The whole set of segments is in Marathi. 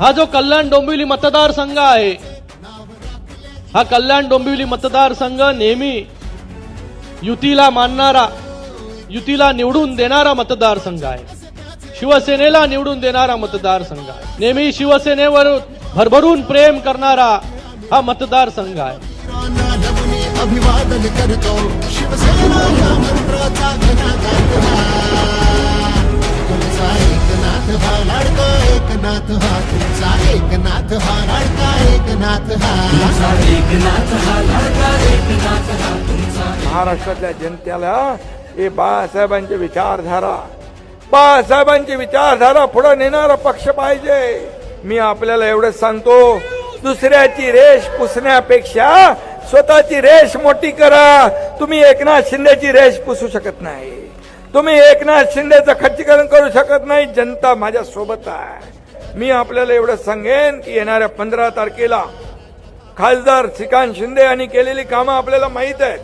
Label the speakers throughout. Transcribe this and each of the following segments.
Speaker 1: हा जो कल्याण डोंबिवली मतदारसंघ आहे हा कल्याण डोंबिवली मतदारसंघ नेहमी युतीला मानणारा युतीला निवडून देणारा मतदारसंघ आहे. शिवसेनेला निवडून देणारा मतदारसंघ आहे. नेहमी शिवसेनेवर भरभरून प्रेम करणारा हा मतदारसंघ आहे.
Speaker 2: एकनाथ हा.
Speaker 3: महाराष्ट्रातल्या जनतेला हे बाळासाहेबांची विचारधारा. बाळासाहेबांची विचारधारा पुढे नेणारा पक्ष पाहिजे. मी आपल्याला एवढंच सांगतो दुसऱ्याची रेष पुसण्यापेक्षा स्वतःची रेष मोठी करा. तुम्ही एकनाथ शिंदेची रेष पुसू शकत नाही. तुम्ही एकनाथ शिंदेचं खच्चीकरण करू शकत नाही जनता माझ्या सोबत आहे. मी आपल्याला एवढं सांगेन की येणाऱ्या पंधरा तारखेला खासदार श्रीकांत शिंदे यांनी केलेली कामं आपल्याला माहीत आहेत.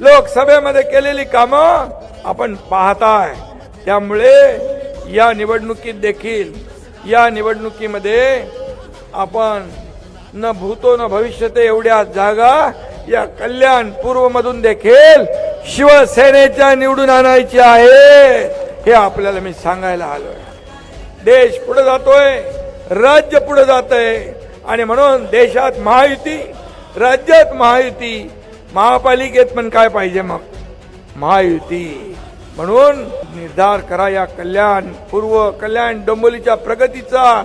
Speaker 3: लोकसभेमध्ये केलेली कामं आपण पाहताय. त्यामुळे या निवडणुकीत देखील या निवडणुकीमध्ये आपण न भूतो न भविष्यते एवढ्या जागा या कल्याण पूर्वमधून देखील शिवसेनेच्या निवडून आणायची आहे हे आपल्याला मी सांगायला आलोय. देश पुढे जातोय राज्य पुढे जात आहे आणि म्हणून देशात महायुती राज्यात महायुती महापालिकेत पण काय पाहिजे मग? महायुती म्हणून निर्धार करा या कल्याण पूर्व कल्याण डोंबोलीच्या प्रगतीचा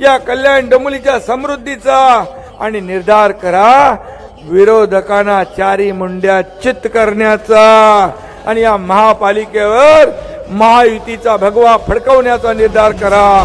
Speaker 3: या कल्याण डोंबोलीच्या समृद्धीचा आणि निर्धार करा विरोधकांना चारी मुंड्या चित्त करण्याचा आणि या महापालिकेवर महायुतीचा भगवा फडकवण्याचा निर्धार करा.